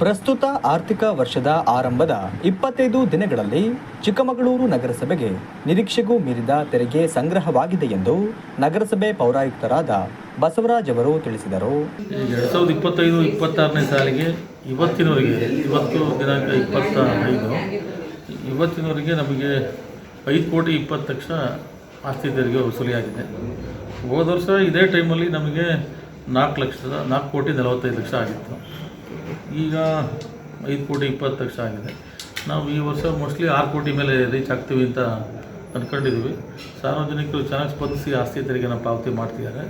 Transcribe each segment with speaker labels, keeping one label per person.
Speaker 1: ಪ್ರಸ್ತುತ ಆರ್ಥಿಕ ವರ್ಷದ ಆರಂಭದ ಇಪ್ಪತ್ತೈದು ದಿನಗಳಲ್ಲಿ ಚಿಕ್ಕಮಗಳೂರು ನಗರಸಭೆಗೆ ನಿರೀಕ್ಷೆಗೂ ಮೀರಿದ ತೆರಿಗೆ ಸಂಗ್ರಹವಾಗಿದೆ ಎಂದು ನಗರಸಭೆ ಪೌರಾಯುಕ್ತರಾದ ಬಸವರಾಜ್ ಅವರು ತಿಳಿಸಿದರು.
Speaker 2: ಎರಡು ಸಾವಿರದ ಇಪ್ಪತ್ತೈದು, ಇಪ್ಪತ್ತಾರನೇ ಸಾಲಿಗೆ ಇವತ್ತಿನವರೆಗೆ, ಇವತ್ತು ದಿನಾಂಕ ಇಪ್ಪತ್ತ ಐದು ಇವತ್ತಿನವರೆಗೆ ನಮಗೆ ಐದು ಕೋಟಿ ಇಪ್ಪತ್ತು ಲಕ್ಷ ಆಸ್ತಿ ತೆರಿಗೆ ವಸೂಲಿಯಾಗಿದೆ. ಹೋದ ವರ್ಷ ಇದೇ ಟೈಮಲ್ಲಿ ನಮಗೆ ನಾಲ್ಕು ಲಕ್ಷದ, ನಾಲ್ಕು ಕೋಟಿ ನಲವತ್ತೈದು ಲಕ್ಷ ಆಗಿತ್ತು. ಈಗ ಐದು ಕೋಟಿ, ಇಪ್ಪತ್ತು ಲಕ್ಷ ಆಗಿದೆ. ನಾವು ಈ ವರ್ಷ ಮೋಸ್ಟ್ಲಿ ಆರು ಕೋಟಿ ಮೇಲೆ ರೀಚ್ ಆಗ್ತೀವಿ ಅಂತ ಅಂದ್ಕೊಂಡಿದ್ದೀವಿ ಸಾರ್ವಜನಿಕರು ಚೆನ್ನಾಗಿ ಸ್ಪಂದಿಸಿ ಆಸ್ತಿ ತೆರಿಗೆನ ಪಾವತಿ ಮಾಡ್ತಿದ್ದಾರೆ.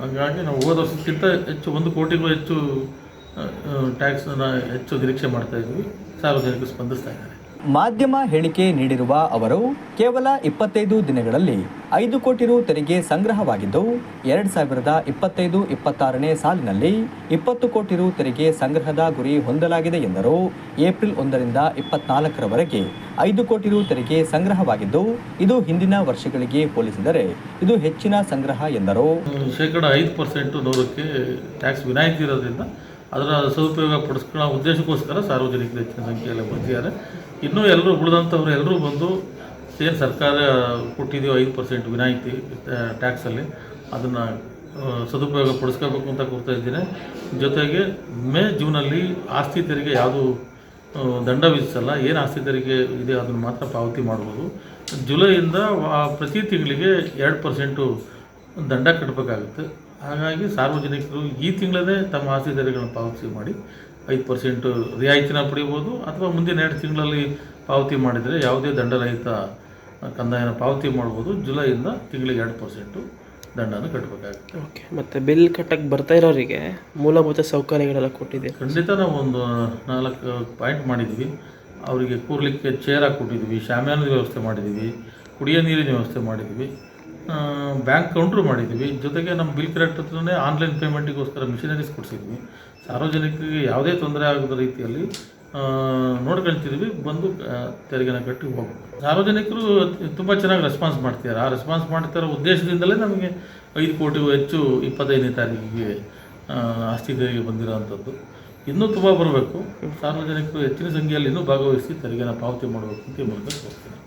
Speaker 2: ಹಾಗಾಗಿ ನಾವು ಹೋದ ವರ್ಷಕ್ಕಿಂತ ಹೆಚ್ಚು, ಒಂದು ಕೋಟಿಗೂ ಹೆಚ್ಚು ಟ್ಯಾಕ್ಸನ್ನು ಹೆಚ್ಚು ನಿರೀಕ್ಷೆ ಮಾಡ್ತಾ ಇದ್ವಿ ಸಾರ್ವಜನಿಕರು ಸ್ಪಂದಿಸ್ತಾ ಇದ್ದಾರೆ.
Speaker 1: ಮಾಧ್ಯಮ ಹೇಳಿಕೆ ನೀಡಿರುವ ಅವರು, ಕೇವಲ ಇಪ್ಪತ್ತೈದು ದಿನಗಳಲ್ಲಿ ಐದು ಕೋಟಿ ರು ತೆರಿಗೆ ಸಂಗ್ರಹವಾಗಿದ್ದು, ಎರಡು ಸಾವಿರದ ಇಪ್ಪತ್ತೈದು ಇಪ್ಪತ್ತಾರನೇ ಸಾಲಿನಲ್ಲಿ ಇಪ್ಪತ್ತು ಕೋಟಿ ರು ತೆರಿಗೆ ಸಂಗ್ರಹದ ಗುರಿ ಹೊಂದಲಾಗಿದೆ ಎಂದರು. ಏಪ್ರಿಲ್ ಒಂದರಿಂದ ಇಪ್ಪತ್ನಾಲ್ಕರವರೆಗೆ ಐದು ಕೋಟಿ ರು ತೆರಿಗೆ ಸಂಗ್ರಹವಾಗಿದ್ದು, ಇದು ಹಿಂದಿನ ವರ್ಷಗಳಿಗೆ ಹೋಲಿಸಿದರೆ ಇದು ಹೆಚ್ಚಿನ ಸಂಗ್ರಹ ಎಂದರು.
Speaker 2: ಶೇಕಡ ಐದು ಪರ್ಸೆಂಟ್ ಅದರ ಸದುಪಯೋಗ ಪಡಿಸ್ಕೊಳ್ಳೋ ಉದ್ದೇಶಕ್ಕೋಸ್ಕರ ಸಾರ್ವಜನಿಕರು ಹೆಚ್ಚಿನ ಸಂಖ್ಯೆಯಲ್ಲಿ ಬರ್ತಿದ್ದಾರೆ ಇನ್ನೂ ಎಲ್ಲರೂ ಉಳಿದಂಥವ್ರು ಎಲ್ಲರೂ ಬಂದು ಏನು ಸರ್ಕಾರ ಕೊಟ್ಟಿದೆಯೋ ಐದು ಪರ್ಸೆಂಟ್ ವಿನಾಯಿತಿ ಟ್ಯಾಕ್ಸಲ್ಲಿ ಅದನ್ನು ಸದುಪಯೋಗ ಪಡಿಸ್ಕೋಬೇಕು ಅಂತ ಕೊಡ್ತಾ ಇದ್ದೀನಿ. ಜೊತೆಗೆ ಮೇ ಜೂನಲ್ಲಿ ಆಸ್ತಿ ತೆರಿಗೆ ಯಾವುದು ದಂಡ ವಿಧಿಸಲ್ಲ, ಏನು ಆಸ್ತಿ ತೆರಿಗೆ ಇದೆ ಅದನ್ನು ಮಾತ್ರ ಪಾವತಿ ಮಾಡ್ಬೋದು. ಜುಲೈಯಿಂದ ಪ್ರತಿ ತಿಂಗಳಿಗೆ ಎರಡು ಪರ್ಸೆಂಟು ದಂಡ ಕಟ್ಟಬೇಕಾಗುತ್ತೆ ಹಾಗಾಗಿ ಸಾರ್ವಜನಿಕರು ಈ ತಿಂಗಳೇ ತಮ್ಮ ಆಸ್ತಿ ತೆರಿಗೆಗಳನ್ನು ಪಾವತಿ ಮಾಡಿ ಐದು ಪರ್ಸೆಂಟು ರಿಯಾಯಿತಿನ ಪಡಿಬೋದು ಅಥವಾ ಮುಂದಿನ ಎರಡು ತಿಂಗಳಲ್ಲಿ ಪಾವತಿ ಮಾಡಿದರೆ ಯಾವುದೇ ದಂಡರಹಿತ ಕಂದಾಯನ ಪಾವತಿ ಮಾಡ್ಬೋದು ಜುಲೈಯಿಂದ ತಿಂಗಳಿಗೆ ಎರಡು ಪರ್ಸೆಂಟು ದಂಡನ ಕಟ್ಟಬೇಕಾಗುತ್ತೆ.
Speaker 3: ಓಕೆ ಮತ್ತು ಬಿಲ್ ಕಟ್ಟಕ್ಕೆ ಬರ್ತಾ ಇರೋರಿಗೆ ಮೂಲಭೂತ ಸೌಕರ್ಯಗಳೆಲ್ಲ ಕೊಟ್ಟಿದೆ.
Speaker 2: ಖಂಡಿತ ನಾವು ಒಂದು ನಾಲ್ಕು ಪಾಯಿಂಟ್ ಮಾಡಿದ್ವಿ ಅವರಿಗೆ ಕೂರ್ಲಿಕ್ಕೆ ಚೇರ ಕೊಟ್ಟಿದ್ವಿ ಶಾಮಿಯಾನದ ವ್ಯವಸ್ಥೆ ಮಾಡಿದ್ದೀವಿ ಕುಡಿಯೋ ನೀರಿನ ವ್ಯವಸ್ಥೆ ಮಾಡಿದ್ವಿ ಬ್ಯಾಂಕ್ ಕೌಂಟ್ರು ಮಾಡಿದ್ದೀವಿ ಜೊತೆಗೆ ನಮ್ಮ ಬಿಲ್ ಕರೆಕ್ಟ್ ಹತ್ರನೇ ಆನ್ಲೈನ್ ಪೇಮೆಂಟಿಗೋಸ್ಕರ ಮಿಷಿನರೀಸ್ ಕೊಡಿಸಿದ್ವಿ. ಸಾರ್ವಜನಿಕರಿಗೆ ಯಾವುದೇ ತೊಂದರೆ ಆಗದ ರೀತಿಯಲ್ಲಿ ನೋಡ್ಕೊಳ್ತಿದ್ವಿ. ಬಂದು ತೆರಿಗೆನ ಕಟ್ಟಿ ಹೋಗ್ಬೇಕು ಸಾರ್ವಜನಿಕರು ತುಂಬ ಚೆನ್ನಾಗಿ ರೆಸ್ಪಾನ್ಸ್ ಮಾಡ್ತಿದ್ದಾರೆ ಆ ರೆಸ್ಪಾನ್ಸ್ ಮಾಡ್ತಿರೋ ಉದ್ದೇಶದಿಂದಲೇ ನಮಗೆ ಐದು ಕೋಟಿಗೂ ಹೆಚ್ಚು ಇಪ್ಪತ್ತೈದನೇ ತಾರೀಕಿಗೆ ಆಸ್ತಿ ತೆರಿಗೆ ಬಂದಿರೋವಂಥದ್ದು. ಇನ್ನೂ ತುಂಬ ಬರಬೇಕು. ಸಾರ್ವಜನಿಕರು ಹೆಚ್ಚಿನ ಸಂಖ್ಯೆಯಲ್ಲಿ ಇನ್ನೂ ಭಾಗವಹಿಸಿ ತೆರಿಗೆನ ಪಾವತಿ ಮಾಡಬೇಕು ಅಂತ ಮೂಲಕ ಕೋರ್ತೀನಿ